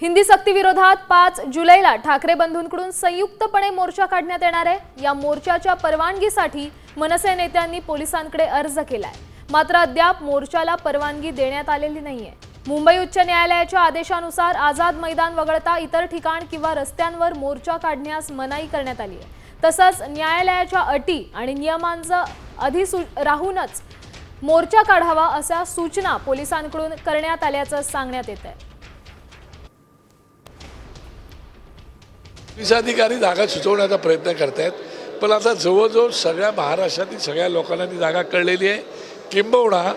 हिंदी सक्ती विरोधात पाच जुलैला ठाकरे बंधूंकडून संयुक्तपणे मोर्चा काढण्यात येणार आहे. या मोर्चाच्या परवानगीसाठी मनसे नेत्यांनी पोलिसांकडे अर्ज केलाय. मात्र अद्याप मोर्चाला परवानगी देण्यात आलेली नाहीये. मुंबई उच्च न्यायालयाच्या आदेशानुसार आझाद मैदान वगळता इतर ठिकाण किंवा रस्त्यांवर मोर्चा काढण्यास मनाई करण्यात आली आहे तसंच न्यायालयाच्या अटी आणि नियमांचं अधिसू राहूनच मोर्चा काढावा अशा सूचना पोलिसांकडून करण्यात आल्याचं सांगण्यात येत आहे पोलीस जागा सुचवण्याचा प्रयत्न करतायत. पण आता जवळजवळ सगळ्या महाराष्ट्रातील सगळ्या लोकांना ती जागा कळलेली आहे. किंबहुना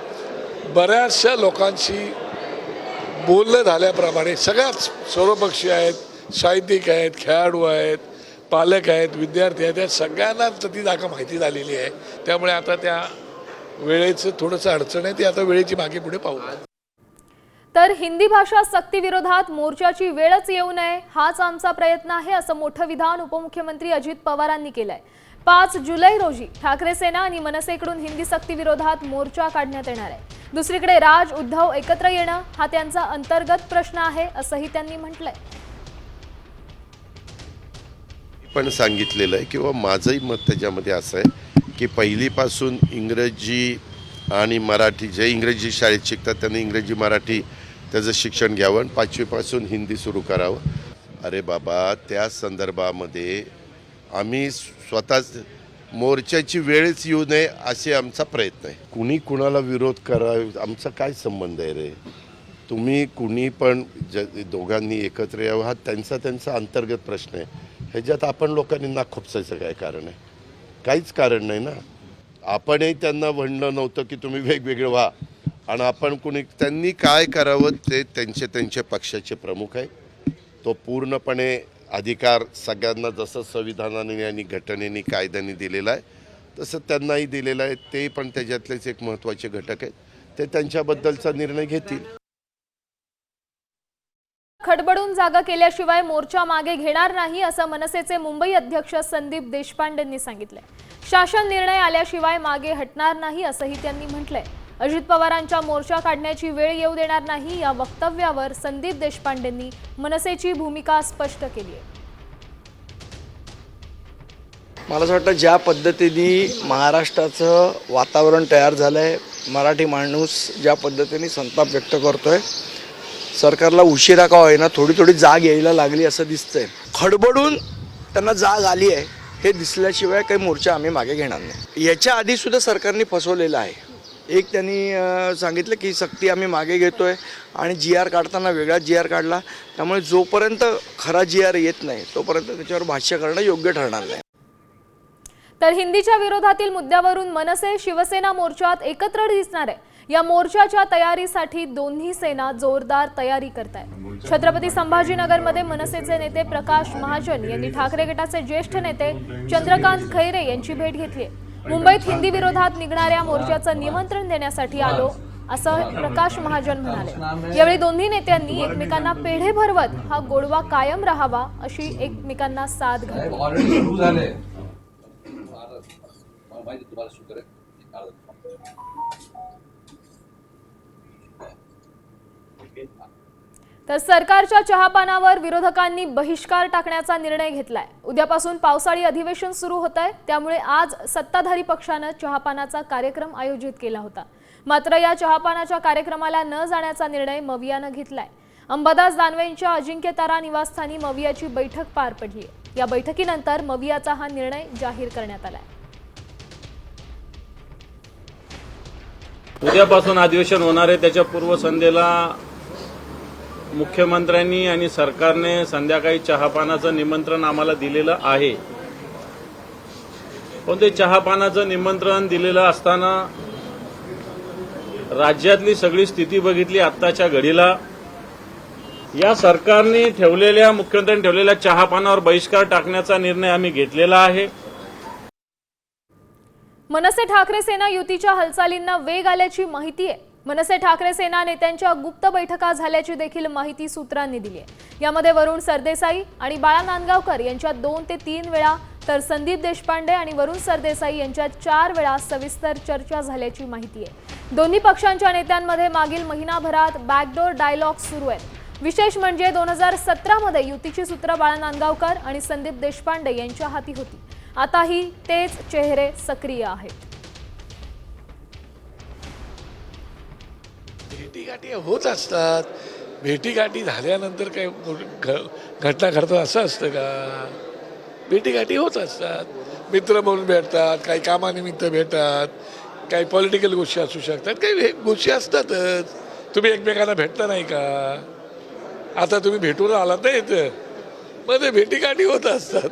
बऱ्याचशा लोकांशी बोलणं झाल्याप्रमाणे सगळ्याच सर्वपक्षीय आहेत साहित्यिक आहेत खेळाडू आहेत पालक आहेत विद्यार्थी आहेत या सगळ्यांना ती जागा माहिती झालेली आहे. त्यामुळे आता त्या वेळेचं थोडंसं अडचण आहे ती आता वेळेची मागे पुढे पाहू. तर हिंदी भाषा सक्तीविरोधात मोर्चाची वेळच येऊ नये हाच आमचा प्रयत्न आहे असं मोठं विधान उपमुख्यमंत्री अजित पवारांनी केलंय. पाच जुलै रोजी ठाकरे सेना आणि मनसेकडून हिंदी सक्तीविरोधात मोर्चा काढण्यात येणार आहे. दुसरीकडे राज उद्धव एकत्र येणं हा त्यांचा अंतर्गत प्रश्न आहे असंही त्यांनी म्हटलंय. पण सांगितलेलं आहे किंवा माझंही मत त्याच्यामध्ये असं आहे की पहिलीपासून इंग्रजी आणि मराठी जे इंग्रजी शाळेत शिकतात त्यांनी इंग्रजी मराठी त्याचं शिक्षण घ्यावं आणि पाचवीपासून हिंदी सुरू करावं. अरे बाबा त्या संदर्भामध्ये आम्ही स्वतःच मोर्चाची वेळच येऊ नये असे आमचा प्रयत्न आहे. कुणी कुणाला विरोध करा आमचा काय संबंध आहे रे? तुम्ही कुणी पण ज दोघांनी एकत्र यावं हा त्यांचा त्यांचा अंतर्गत प्रश्न आहे. ह्याच्यात आपण लोकांनी ना खुपसायचं काय कारण आहे? काहीच कारण नाही ना. आपणही त्यांना म्हणलं नव्हतं की तुम्ही वेगवेगळे व्हा. आणि आपण कुणी त्यांनी काय करावं ते त्यांचे त्यांचे पक्षाचे प्रमुख आहे तो पूर्णपणे अधिकार सगळ्यांना जसं संविधानाने आणि घटनेने कायद्याने दिलेला आहे तसं त्यांनाही दिलेलं आहे. ते पण त्याच्यातलेच एक महत्त्वाचे घटक आहेत. ते त्यांच्याबद्दलचा निर्णय घेतील. खडबडून जागा केल्याशिवाय मोर्चा मागे घेणार नाही असं मनसेचे मुंबई अध्यक्ष संदीप देशपांडेंनी सांगितलंय. शासन निर्णय आल्याशिवाय मागे हटणार नाही असंही त्यांनी म्हटलंय. अजित पवारांच्या मोर्चा काढण्याची वेळ येऊ देणार नाही या वक्तव्यावर संदीप देशपांडेंनी मनसेची भूमिका स्पष्ट केली आहे. मला असं वाटतं ज्या पद्धतीने महाराष्ट्राचं वातावरण तयार झालं आहे मराठी माणूस ज्या पद्धतीने संताप व्यक्त करतोय सरकारला उशिरा का होईना थोडी थोडी जाग यायला लागली असं दिसतंय. खडबडून त्यांना जाग आली आहे हे दिसल्याशिवाय काही मोर्चा आम्ही मागे घेणार नाही. याच्या आधी सुद्धा सरकारने फसवलेलं आहे. एक त्यांनी सांगितलं की सक्ती आम्ही मागे घेतोय आणि जी आर काढताना वेगळा जी आर काढला. त्यामुळे जोपर्यंत खरा जी आर येत नाही तोपर्यंत त्याच्यावर भाष्य करणं योग्य ठरणार नाही. तर हिंदीच्या विरोधातील मुद्द्यावरून मनसे शिवसेना मोर्चात एकत्र दिसणार आहे. या मोर्चाच्या तयारीसाठी दोन्ही सेना जोरदार तयारी करत आहे छत्रपती संभाजीनगरमध्ये मनसेचे नेते प्रकाश महाजन यांनी ठाकरे गटाचे ज्येष्ठ नेते चंद्रकांत खैरे यांची भेट घेतली मुंबईत हिंदी विरोधात निघणाऱ्या मोर्चाचं निमंत्रण देण्यासाठी आलो असं प्रकाश महाजन म्हणाले. यावेळी दोन्ही नेत्यांनी एकमेकांना पेढे भरवत हा गोडवा कायम राहावा अशी एकमेकांना साथ घातली. तर सरकारच्या चहापानावर विरोधकांनी बहिष्कार टाकण्याचा निर्णय घेतलाय. उद्यापासून पावसाळी अधिवेशन सुरू होत आहे त्यामुळे आज सत्ताधारी पक्षानं चहापानाचा कार्यक्रम आयोजित केला होता. मात्र या चहापानाच्या कार्यक्रमाला न जाण्याचा निर्णय मवियानं घेतलाय. अंबादास दानवेंच्या अजिंक्य तारा निवासस्थानी मवियाची बैठक पार पडली या बैठकीनंतर मवियाचा हा निर्णय जाहीर करण्यात आलाय. उद्यापासून अधिवेशन होणार आहे. त्याच्या पूर्वसंध्येला मुख्यमंत्र्यांनी आणि सरकारने संध्याकाळी चहापानाचं निमंत्रण आम्हाला दिलेलं आहे. पण ते चहापानाचं निमंत्रण दिलेलं असताना राज्यातली सगळी स्थिती बघितली आत्ताच्या घडीला. या सरकारने ठेवलेल्या मुख्यमंत्र्यांनी ठेवलेल्या चहापानावर बहिष्कार टाकण्याचा निर्णय आम्ही घेतलेला आहे. मनसे ठाकरे सेना युतीच्या हालचालींना वेग आल्याची माहिती आहे. मनसे ठाकरे सेना नेत्यांच्या गुप्त बैठका झाल्याची देखील माहिती सूत्रांनी दिली आहे. यामध्ये वरुण सरदेसाई आणि बाळा नांदगावकर यांच्या दोन ते तीन वेळा तर संदीप देशपांडे आणि वरुण सरदेसाई यांच्या चार वेळा सविस्तर चर्चा झाल्याची माहिती आहे. दोन्ही पक्षांच्या नेत्यांमध्ये मागील महिनाभरात बॅकडोर डायलॉग सुरू आहेत. विशेष म्हणजे दोन हजार सतरामध्ये युतीची सूत्र बाळा नांदगावकर आणि संदीप देशपांडे यांच्या हाती होती. आताही तेच चेहरे सक्रिय आहेत. भेटीगाठी होत असतात. भेटीगाठी झाल्यानंतर काय घ- घटना घडतात असं असतं का? भेटीगाठी होत असतात. मित्र म्हणून भेटतात काही कामानिमित्त भेटतात काही पॉलिटिकल गोष्टी असू शकतात काही गोष्टी असतातच. तुम्ही एकमेकांना भेटता नाही का? आता तुम्ही भेटून आलात नाही इथं. मग ते भेटीगाठी होत असतात.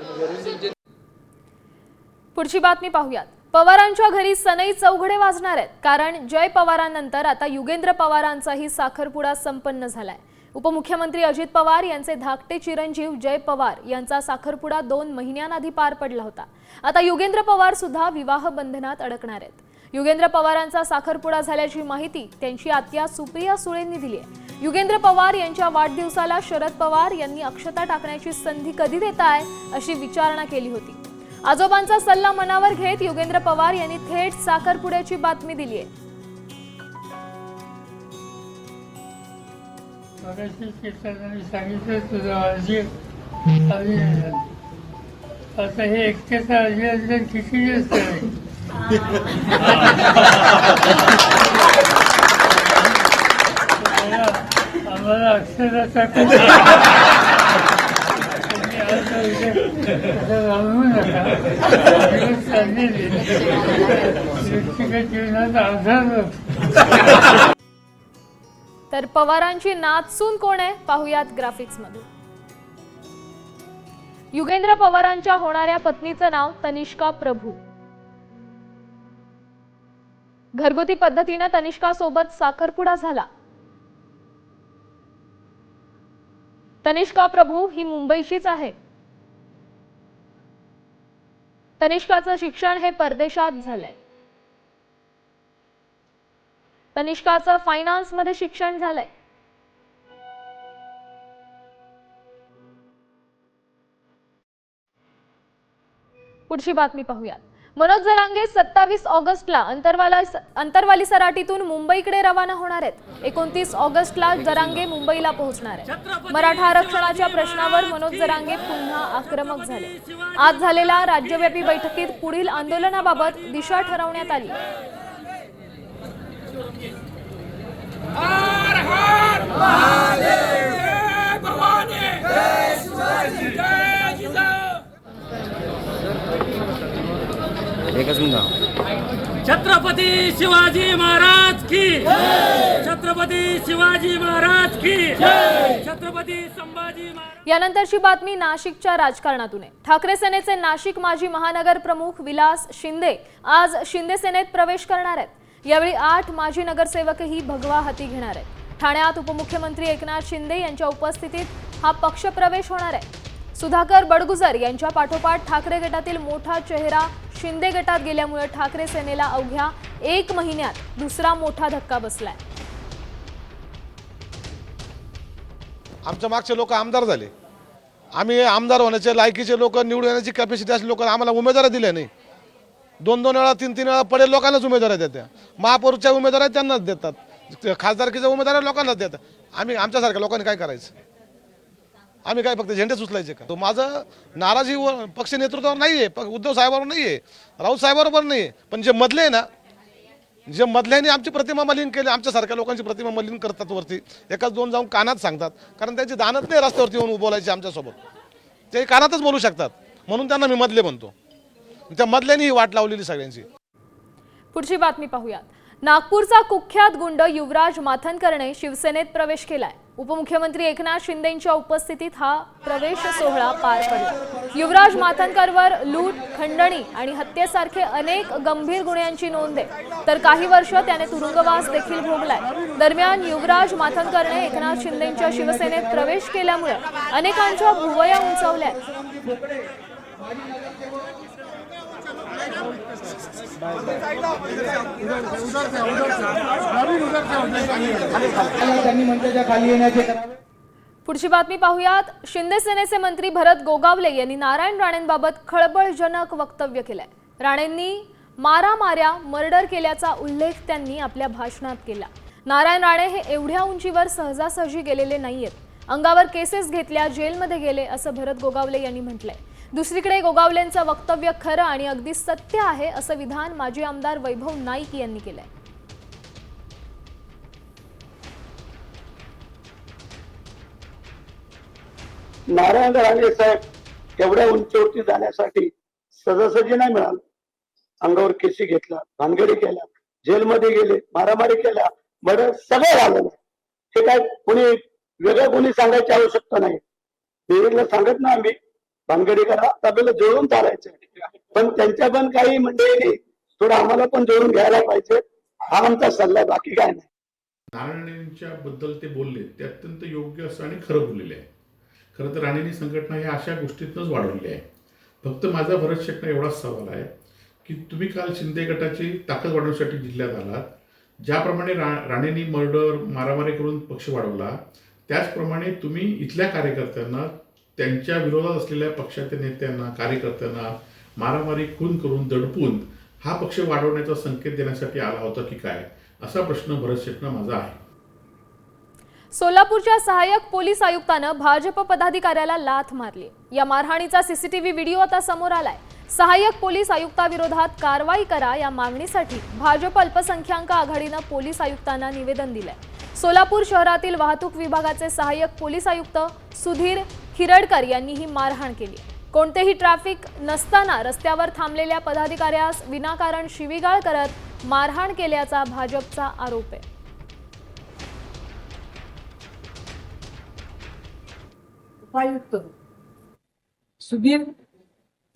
पुढची बातमी पाहूयात. पवारांच्या घरी सनई चौघडे वाजणार आहेत. कारण जय पवारांनंतर आता युगेंद्र पवारांचाही साखरपुडा संपन्न झालाय. उपमुख्यमंत्री अजित पवार यांचे धाकटे चिरंजीव जय पवार यांचा साखरपुडा दोन महिन्यांआधी पार पडला होता. आता युगेंद्र पवार सुद्धा विवाह बंधनात अडकणार आहेत. युगेंद्र पवारांचा साखरपुडा झाल्याची माहिती त्यांची आत्या सुप्रिया सुळेंनी दिली आहे. युगेंद्र पवार यांच्या वाढदिवसाला शरद पवार यांनी अक्षता टाकण्याची संधी कधी देताय अशी विचारणा केली होती. आजोबांचा सल्ला मनावर घेत योगेंद्र पवार यांनी थेट साखरपुड्याची बातमी दिली आहे. सांगितलं तुझं आता हे एकट्याचं अभिनंदन किती दिवस आम्हाला तर पवारांची नाचसून कोण आहे? पाहुयात ग्राफिक्स मधून. युगेंद्र पवारांच्या होणाऱ्या पत्नीचं नाव तनिष्का प्रभू. घरगुती पद्धतीनं तनिष्का सोबत साखरपुडा झाला. तनिष्का प्रभू ही मुंबईचीच आहे. तनिष्काचं शिक्षण हे परदेशात झालंय. तनिष्काचं फायनान्समध्ये शिक्षण झालंय. पुढची बातमी पाहूयात. मनोज जरांगे सत्तावीस ऑगस्टला अंतरवाला अंतरवाली सराटीतून मुंबईकडे रवाना होणार आहेत. एकोणतीस ऑगस्टला जरांगे मुंबईला पोहोचणार आहे मराठा आरक्षणाच्या प्रश्नावर मनोज जरांगे पुन्हा आक्रमक झाले. आज झालेल्या राज्यव्यापी बैठकीत पुढील आंदोलनाबाबत दिशा ठरवण्यात आली. छत्रपती शिवाजी महाराज की छत्रपती शिवाजी महाराज की छत्रपती संभाजी महाराज यानंतरची बातमी नाशिकच्या राजकारणातून आहे. ठाकरे सेनेचे नाशिक माजी महानगर प्रमुख विलास शिंदे आज शिंदे सेनेत प्रवेश करणार आहेत. यावेळी आठ माजी नगरसेवकही भगवा हाती घेणार आहेत. ठाण्यात उपमुख्यमंत्री एकनाथ शिंदे यांच्या उपस्थितीत हा पक्षप्रवेश होणार आहे. सुधाकर बडगुजर यांच्या पाठोपाठ ठाकरे गटातील मोठा चेहरा शिंदे गटात गेल्यामुळे ठाकरे सेनेला अवघ्या एक महिन्यात दुसरा मोठा धक्का बसलाय. आमच्या मागचे लोक आमदार झाले. आम्ही आमदार होण्याचे लायकीचे लोक निवडून येण्याची कॅपॅसिटी असले लोक आम्हाला उमेदवार दिल्या नाही. दोन दोन वेळा तीन तीन वेळा पडेल लोकांनाच उमेदवार देत्या महापौरच्या उमेदवार त्यांनाच देतात. खासदारकीच्या उमेदवार लोकांनाच देतात. आम्ही आमच्यासारख्या लोकांनी काय करायचं? आम्ही काय फक्त झेंडेच उचलायचे का? तो माझं नाराजी व- पक्ष नेतृत्वावर नाही आहे प- उद्धव साहेबांवर नाही आहे राऊत साहेबांवर नाही आहे पण जे मधले आहे ना जे मधल्याने आमची प्रतिमा मलिन केली आमच्यासारख्या लोकांची प्रतिमा मलिन करतात वरती. एकाच दोन जाऊन कानात सांगतात. कारण त्यांची दानत नाही रस्त्यावरती येऊन बोलायची आमच्यासोबत ते कानातच बोलू शकतात. म्हणून त्यांना मी मधले म्हणतो. त्या मधल्याने ही वाट लावलेली सगळ्यांची. पुढची बातमी पाहूयात. नागपूरचा कुख्यात गुंड युवराज माथनकरने शिवसेनेत प्रवेश केलाय. उपमुख्यमंत्री एकनाथ शिंदेंच्या उपस्थितीत हा प्रवेश सोहळा पार पडला. युवराज माथंकरवर लूट खंडणी आणि हत्येसारखे अनेक गंभीर गुन्ह्यांची नोंद आहे. तर काही वर्ष त्याने तुरुंगवास देखील भोगलाय. दरम्यान युवराज माथंकरने एकनाथ शिंदेंच्या शिवसेनेत प्रवेश केल्यामुळे अनेकांच्या भुवया उंचावल्या पुढची बातमी पाहूयात. शिंदे सेनेचे मंत्री भरत गोगावले यांनी नारायण राणेंबाबत खळबळजनक वक्तव्य केलंय. राणेंनी मारा माऱ्या मर्डर केल्याचा उल्लेख त्यांनी आपल्या भाषणात केला. नारायण राणे हे एवढ्या उंचीवर सहजासहजी गेलेले नाहीयेत. अंगावर केसेस घेतल्या जेलमध्ये गेले असं भरत गोगावले यांनी म्हटलंय. दुसरीकडे गोगावलेंचं वक्तव्य खरं आणि अगदी सत्य आहे असं विधान माजी आमदार वैभव नाईक यांनी केलंय. नारायण राणे साहेब एवढ्या उंचीवरती जाण्यासाठी सहजासहजी नाही मिळालं अंगावर केसी घेतला भानगडी केल्या जेलमध्ये गेले मारामारी केल्या बरं सगळं झालं. हे काय कोणी वेगळं कोणी सांगायची आवश्यकता नाही. सांगत ना आम्ही भानगडी करा आपल्याला जोडून चालायचे. पण त्यांच्या पण काही म्हणजे मंडळींनी थोडं आम्हाला पण जोडून घ्यायला पाहिजे. हा आमचा सल्ला बाकी काय नाही. नारायणच्या बद्दल ते बोलले. ते अत्यंत योग्य असं आणि खरं बोललेले आहे. खरं तर राणेंनी संघटना ह्या अशा गोष्टीतनंच वाढवली आहे. फक्त माझा भरत शेटना एवढाच सवाल आहे की तुम्ही काल शिंदे गटाची ताकद वाढवण्यासाठी जिल्ह्यात आलात. ज्याप्रमाणे रा राणेंनी मर्डर मारामारी करून पक्ष वाढवला त्याचप्रमाणे तुम्ही इथल्या कार्यकर्त्यांना त्यांच्या विरोधात असलेल्या पक्षाच्या नेत्यांना कार्यकर्त्यांना मारामारी खून करून दडपून हा पक्ष वाढवण्याचा संकेत देण्यासाठी आला होता की काय? असा प्रश्न भरत शेटना माझा आहे. सोलापूरच्या सहाय्यक पोलीस आयुक्तानं भाजप पदाधिकाऱ्याला लाथ मारली. या मारहाणीचा सीसीटीव्ही व्हिडिओ आता समोर आलाय. सहाय्यक पोलीस आयुक्ताविरोधात कारवाई करा या मागणीसाठी भाजप अल्पसंख्याक आघाडीनं पोलीस आयुक्तांना निवेदन दिलंय. सोलापूर शहरातील वाहतूक विभागाचे सहाय्यक पोलीस आयुक्त सुधीर खिरडकर यांनी ही मारहाण केली. कोणतेही ट्रॅफिक नसताना रस्त्यावर थांबलेल्या पदाधिकाऱ्यास विनाकारण शिवीगाळ करत मारहाण केल्याचा भाजपचा आरोप आहे. उपायुक्त सुधीर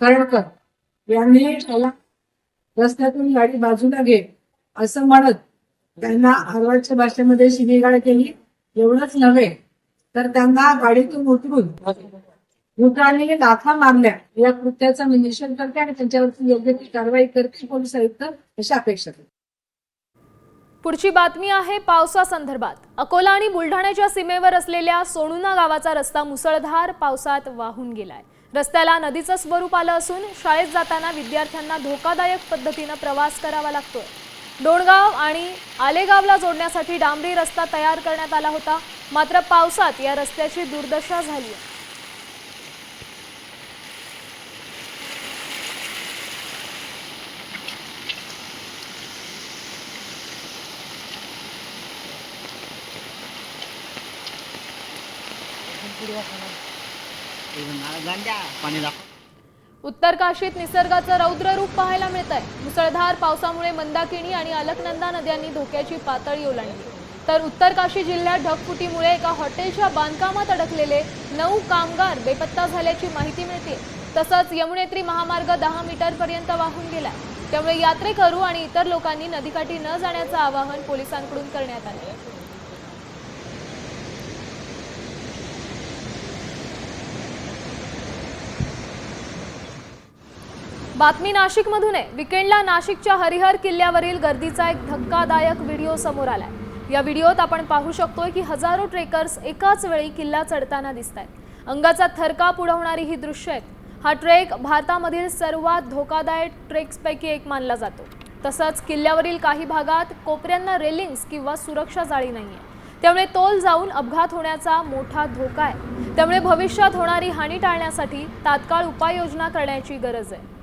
तळकर यांनी त्याला रस्त्यातून गाडी बाजूला घे असं म्हणत त्यांना आरवाडच्या भाषेमध्ये शिवीगाळ केली. एवढंच नव्हे तर त्यांना गाडीतून उतरून मृतांनी लाथा मारल्या. या कृत्याचा मी निषेध करते आणि त्यांच्यावरती योग्य ती कारवाई करते पोलीस आयुक्त अशी अपेक्षा करते. पुढची बातमी आहे पावसासंदर्भात. अकोला आणि बुलढाण्याच्या सीमेवर असलेल्या सोनुना गावाचा रस्ता मुसळधार पावसात वाहून गेलाय. रस्त्याला नदीचं स्वरूप आलं असून शाळेत जाताना विद्यार्थ्यांना धोकादायक पद्धतीनं प्रवास करावा लागतोय. डोणगाव आणि आलेगावला जोडण्यासाठी डांबरी रस्ता तयार करण्यात आला होता. मात्र पावसात या रस्त्याची दुर्दशा झाली. आहे उत्तर उत्तरकाशीत निसर्गाचं रौद्र रूप पाहायला मिळत आहे मुसळधार पावसामुळे मंदाकिणी आणि अलकनंदा नद्यांनी धोक्याची पातळी ओलांडली. तर उत्तरकाशी जिल्ह्यात ढगफुटीमुळे एका हॉटेलच्या बांधकामात अडकलेले नऊ कामगार बेपत्ता झाल्याची माहिती मिळते. तसंच यमुनेत्री महामार्ग दहा मीटर पर्यंत वाहून गेला त्यामुळे यात्रेकरू आणि इतर लोकांनी नदीकाठी न जाण्याचं आवाहन पोलिसांकडून करण्यात आलं बातमी नाशिकमधून आहे. विकेंडला नाशिकच्या हरिहर किल्ल्यावरील गर्दीचा एक धक्कादायक व्हिडिओ समोर आलाय. या व्हिडिओत आपण पाहू शकतोय की हजारो ट्रेकर्स एकाच वेळी किल्ला चढताना दिसत आहेत अंगाचा थरकाप उडवणारी ही दृश्य आहेत. हा ट्रेक भारतामधील सर्वात धोकादायक ट्रेक्सपैकी एक मानला जातो. तसंच किल्ल्यावरील काही भागात कोपऱ्यांना रेलिंग्स किंवा सुरक्षा जाळी नाहीये. त्यामुळे तोल जाऊन अपघात होण्याचा मोठा धोका आहे. त्यामुळे भविष्यात होणारी हानी टाळण्यासाठी तात्काळ उपाययोजना करण्याची गरज आहे.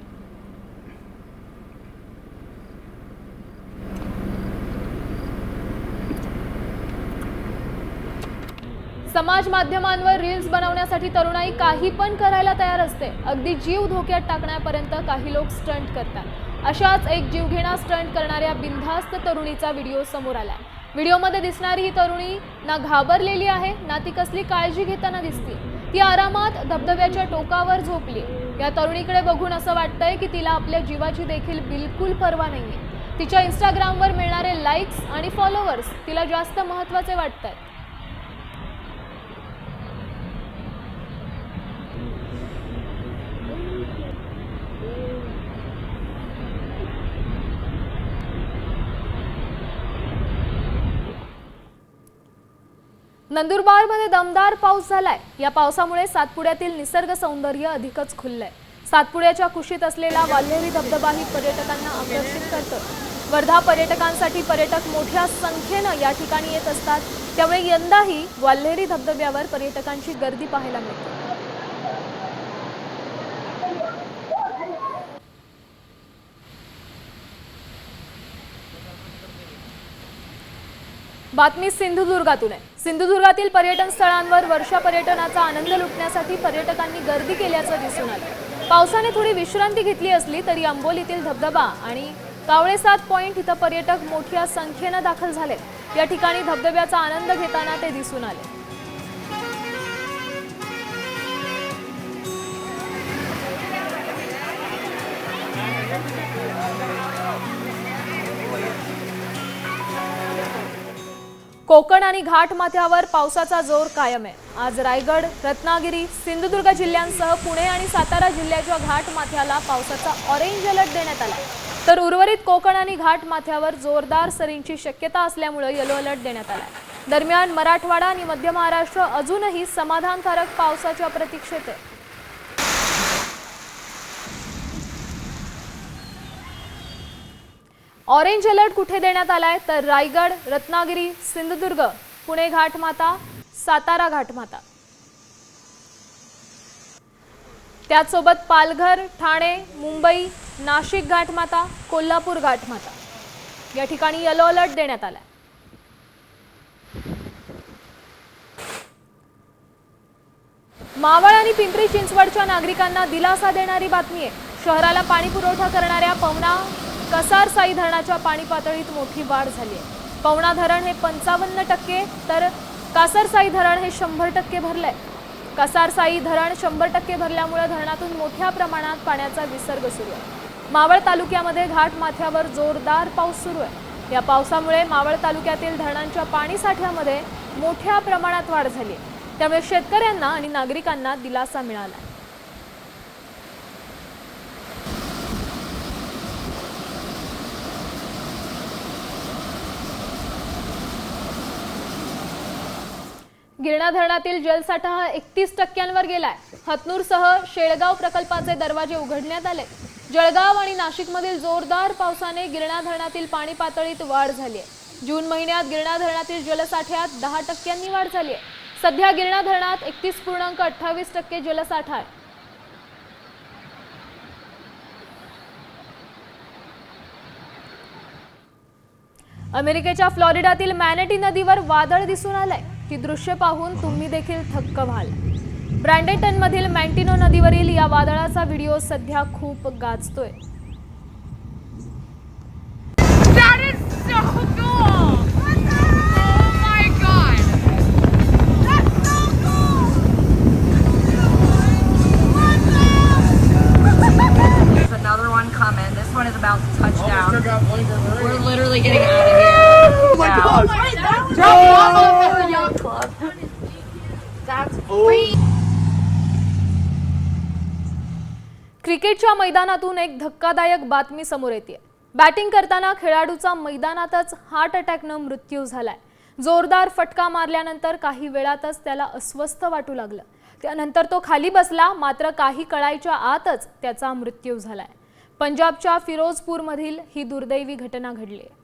समाज माध्यमांवर रील्स बनवण्यासाठी तरुणाई काही पण करायला तयार असते. अगदी जीव धोक्यात टाकण्यापर्यंत काही लोक स्टंट करतात. अशाच एक जीवघेणा स्टंट करणाऱ्या बिनधास्त तरुणीचा व्हिडिओ समोर आला व्हिडिओमध्ये दिसणारी ही तरुणी ना घाबरलेली आहे ना ती कसली काळजी घेताना दिसते ती आरामात धबधब्याच्या टोकावर झोपली या तरुणीकडे बघून असं वाटतंय की तिला आपल्या जीवाची देखील बिलकुल पर्वा नाहीये. तिच्या इंस्टाग्रामवर मिळणारे लाईक्स आणि फॉलोअर्स तिला जास्त महत्त्वाचे वाटत नंदुरबारमध्ये दमदार पाऊस झालाय. या पावसामुळे सातपुड्यातील निसर्ग सौंदर्य अधिकच खुललंय. सातपुड्याच्या कुशीत असलेला वाल्हेरी धबधबाही पर्यटकांना आकर्षित करतो वर्धा पर्यटकांसाठी पर्यटक मोठ्या संख्येनं या ठिकाणी येत असतात. त्यामुळे यंदाही वाल्हेरी धबधब्यावर पर्यटकांची गर्दी पाहायला मिळते. बातमी सिंधुदुर्गातून आहे. सिंधुदुर्गातील पर्यटन स्थळांवर वर्षा पर्यटनाचा आनंद लुटण्यासाठी पर्यटकांनी गर्दी केल्याचं दिसून आलं. पावसाने थोडी विश्रांती घेतली असली तरी आंबोलीतील धबधबा आणि कावळेसात पॉइंट इथं पर्यटक मोठ्या संख्येनं दाखल झाले या ठिकाणी धबधब्याचा आनंद घेताना ते दिसून आले. कोकण आणि घाट माथ्यावर पावसाचा जोर कायम आहे. आज रायगड रत्नागिरी सिंधुदुर्ग जिल्ह्यांसह पुणे आणि सातारा जिल्ह्याच्या घाट माथ्याला पावसाचा ऑरेंज अलर्ट देण्यात आला. तर उर्वरित कोकण आणि घाट माथ्यावर जोरदार सरींची शक्यता असल्यामुळे येलो अलर्ट देण्यात आला दरम्यान मराठवाडा आणि मध्य महाराष्ट्र अजूनही समाधानकारक पावसाच्या प्रतीक्षेत आहे ऑरेंज अलर्ट कुठे देण्यात आलाय? तर रायगड रत्नागिरी सिंधुदुर्ग पुणे घाटमाता सातारा घाटमाता त्याचसोबत पालघर ठाणे मुंबई नाशिक घाटमाता कोल्हापूर घाटमाता या ठिकाणी येलो अलर्ट देण्यात आलाय. मावळ आणि पिंपरी चिंचवडच्या नागरिकांना दिलासा देणारी बातमी आहे. शहराला पाणी पुरवठा करणाऱ्या पवना कसारसाई धरणाच्या पाणी पातळीत मोठी वाढ झाली आहे. पवना धरण हे पंचावन्न टक्के तर कासारसाई धरण हे शंभर टक्के भरलंय. कसारसाई धरण शंभर टक्के भरल्यामुळे धरणातून मोठ्या प्रमाणात पाण्याचा विसर्ग सुरू आहे. मावळ तालुक्यामध्ये घाट माथ्यावर जोरदार पाऊस सुरू आहे. या पावसामुळे मावळ तालुक्यातील धरणांच्या पाणी साठ्यामध्ये मोठ्या प्रमाणात वाढ झाली आहे. त्यामुळे शेतकऱ्यांना आणि नागरिकांना दिलासा मिळाला गिरणा धरणातील जलसाठा हा एकतीस टक्क्यांवर गेलाय. हतनूरसह शेळगाव प्रकल्पाचे दरवाजे उघडण्यात आले. जळगाव आणि नाशिकमधील जोरदार पावसाने गिरणा धरणातील पाणी पातळीत वाढ झाली आहे. जून महिन्यात गिरणा धरणातील जलसाठ्यात दहा टक्क्यांनी वाढ झाली आहे. सध्या गिरणा धरणात एकतीस पूर्णांक अठ्ठावीस टक्के जलसाठा आहे. अमेरिकेच्या फ्लॉरिडातील मॅनेटी नदीवर वादळ दिसून आलंय. ही दृश्य पाहून तुम्ही देखील थक्क व्हाल. ब्रँडेटनमधील मॅन्टिनो नदीवरील या वादळाचा व्हिडिओ सध्या खूप गाजतोय. God! That's free. क्रिकेटच्या मैदानातून एक धक्कादायक बातमी समोर येते बॅटिंग करताना खेळाडूचा मैदानातच हार्ट अटॅकनं मृत्यू झालाय जोरदार फटका मारल्यानंतर काही वेळातच त्याला अस्वस्थ वाटू लागलं त्यानंतर तो खाली बसला मात्र काही कळायच्या आतच त्याचा मृत्यू झालाय पंजाबच्या फिरोजपूरमधील ही दुर्दैवी घटना घडली आहे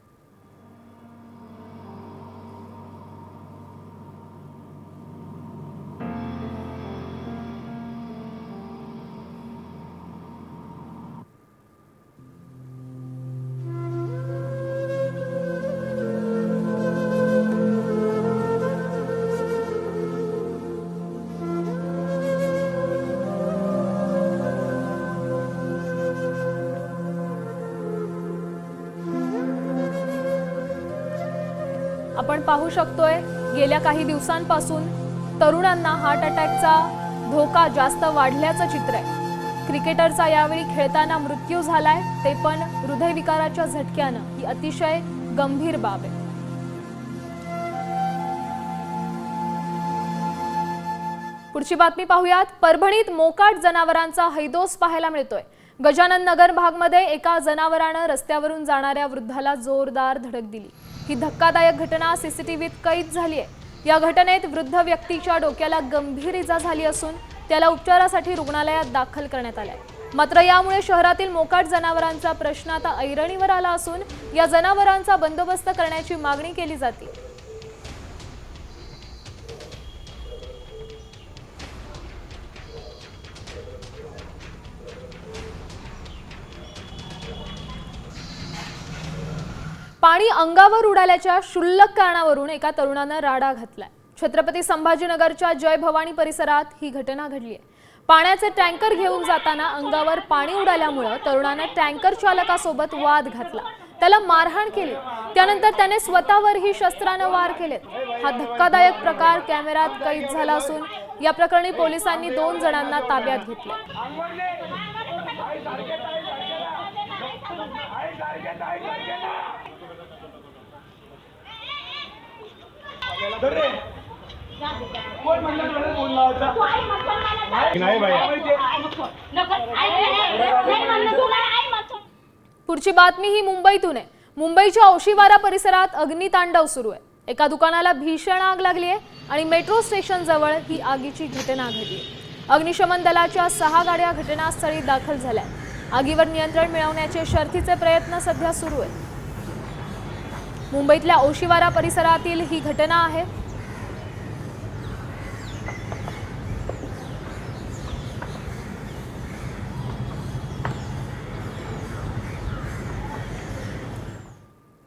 आपण पाहू शकतोय गेल्या काही दिवसांपासून तरुणांना हार्ट अटॅकचा धोका जास्त वाढल्याचं चित्र आहे. क्रिकेटरचा यावेळी खेळताना मृत्यू झालाय ते पण हृदयविकाराच्या झटक्यानं. ही अतिशय गंभीर बाब आहे. पुढची बातमी पाहूयात. परभणीत मोकाट जनावरांचा हैदोस पाहायला मिळतोय. गजानन नगर भागमध्ये एका जनावरानं रस्त्यावरून जाणाऱ्या वृद्धाला जोरदार धडक दिली. ही धक्कादायक घटना सीसीटीव्हीत कैद झाली आहे. या घटनेत वृद्ध व्यक्तीच्या डोक्याला गंभीर इजा झाली असून त्याला उपचारासाठी रुग्णालयात दाखल करण्यात आलंय. मात्र यामुळे शहरातील मोकाट जनावरांचा प्रश्न आता ऐरणीवर आला असून या जनावरांचा बंदोबस्त करण्याची मागणी केली जाते. पाणी अंगावर उडाल्याच्या क्षुल्लक कारणावरून एका तरुणानं राडा घातलाय छत्रपती संभाजीनगरच्या जय भवानी परिसरात ही घटना घडली आहे पाण्याचे टँकर घेऊन जाताना अंगावर पाणी उडाल्यामुळं तरुणानं टँकर चालकासोबत वाद घातला त्याला मारहाण केली त्यानंतर त्याने स्वतःवरही शस्त्रानं वार केलेत हा धक्कादायक प्रकार कॅमेऱ्यात कैद झाला असून या प्रकरणी पोलिसांनी दोन जणांना ताब्यात घेतलं पुढची बातमी ही मुंबईतून आहे. मुंबईच्या औशिवारा परिसरात अग्नितांडव सुरू आहे. एका दुकानाला भीषण आग लागली आहे आणि मेट्रो स्टेशन जवळ ही आगीची घटना घडली अग्निशमन दलाच्या सहा गाड्या घटनास्थळी दाखल झाल्या आगीवर नियंत्रण मिळवण्याचे शर्थीचे प्रयत्न सध्या सुरू आहेत. मुंबईतल्या ओशिवारा परिसरातील ही घटना आहे.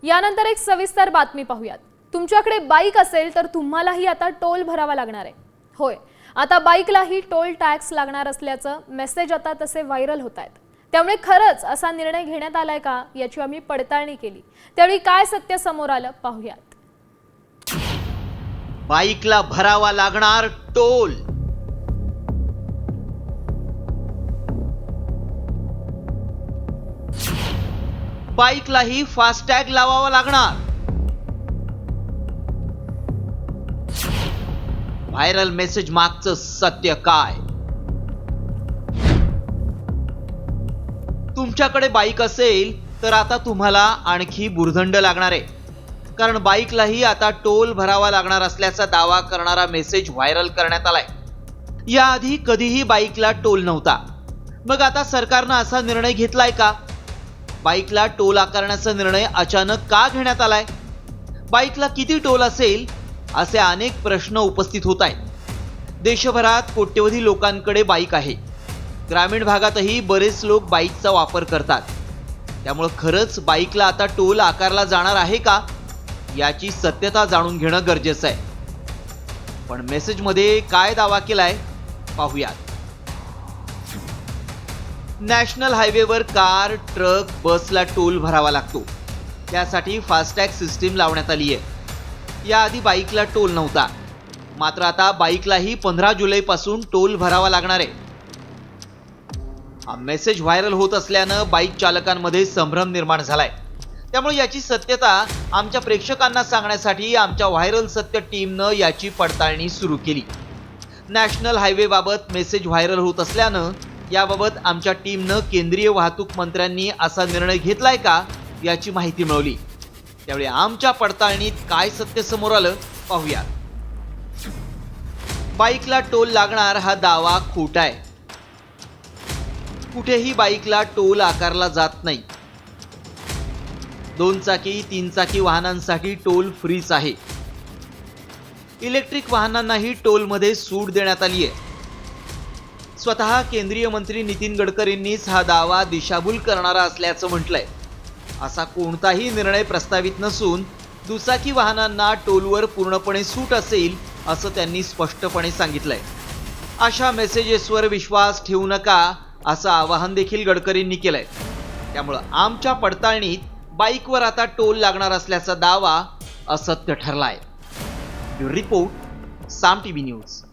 यानंतर एक सविस्तर बातमी पाहूयात. तुमच्याकडे बाईक असेल तर तुम्हालाही आता टोल भरावा लागणार आहे. होय आता बाईकलाही टोल टॅक्स लागणार असल्याचं मेसेज आता तसे व्हायरल होत आहेत. त्यामुळे खरंच असा निर्णय घेण्यात आलाय का याची आम्ही पडताळणी केली. त्यावेळी काय सत्य समोर आलं पाहूयात. बाईकला भरावा लागणार टोल. बाईकलाही फास्टॅग लावावा लागणार. व्हायरल मेसेज मागचं सत्य काय? तुमच्याकडे बाईक असेल तर आता तुम्हाला आणखी बुरदंड लागणार आहे. कारण बाईकलाही आता टोल भरावा लागणार असल्याचा दावा करणारा मेसेज व्हायरल करण्यात आलाय. याआधी कधीही बाईकला टोल नव्हता. मग आता सरकारनं असा निर्णय घेतलाय का? बाईकला टोल आकारण्याचा निर्णय अचानक का घेण्यात आलाय? बाईकला किती टोल असेल असे अनेक प्रश्न उपस्थित होत आहेत. देशभरात कोट्यवधी लोकांकडे बाईक आहे. ग्रामीण भागातही बरेच लोक बाईकचा वापर करतात. त्यामुळं खरंच बाईकला आता टोल आकारला जाणार आहे का? याची सत्यता जाणून घेणं गरजेचं आहे. पण मेसेजमध्ये काय दावा केलाय? पाहूयात. नॅशनल हायवेवर कार ट्रक बसला टोल भरावा लागतो. त्यासाठी फास्टॅग सिस्टीम लावण्यात आली आहे. याआधी बाईकला टोल नव्हता. मात्र आता बाईकलाही पंधरा जुलैपासून टोल भरावा लागणार आहे. हा मेसेज व्हायरल होत असल्यानं बाईक चालकांमध्ये संभ्रम निर्माण झालाय. त्यामुळे याची सत्यता आमच्या प्रेक्षकांना सांगण्यासाठी आमच्या व्हायरल सत्य टीमनं याची पडताळणी सुरू केली. नॅशनल हायवेबाबत मेसेज व्हायरल होत असल्यानं याबाबत आमच्या टीमनं केंद्रीय वाहतूक मंत्र्यांनी असा निर्णय घेतलाय का याची माहिती मिळवली. त्यावेळी आमच्या पडताळणीत काय सत्य समोर आलं पाहूया. बाईकला टोल लागणार हा दावा खोटा आहे कुठेही बाईकला टोल आकारला जात नाही. दोन चाकी तीन चाकी वाहनांसाठी टोल फ्रीच आहे. इलेक्ट्रिक वाहनांनाही टोलमध्ये सूट देण्यात आली आहे स्वतः केंद्रीय मंत्री नितीन गडकरींनीच हा दावा दिशाभूल करणारा असल्याचं म्हटलंय. असा कोणताही निर्णय प्रस्तावित नसून दुचाकी वाहनांना टोलवर पूर्णपणे सूट असेल असं त्यांनी स्पष्टपणे सांगितलंय. अशा मेसेजेसवर विश्वास ठेवू नका. असं आवाहन देखील गडकरींनी केलंय. त्यामुळं आमच्या पडताळणीत बाईकवर आता टोल लागणार असल्याचा दावा असत्य ठरलाय. Report Saam TV news.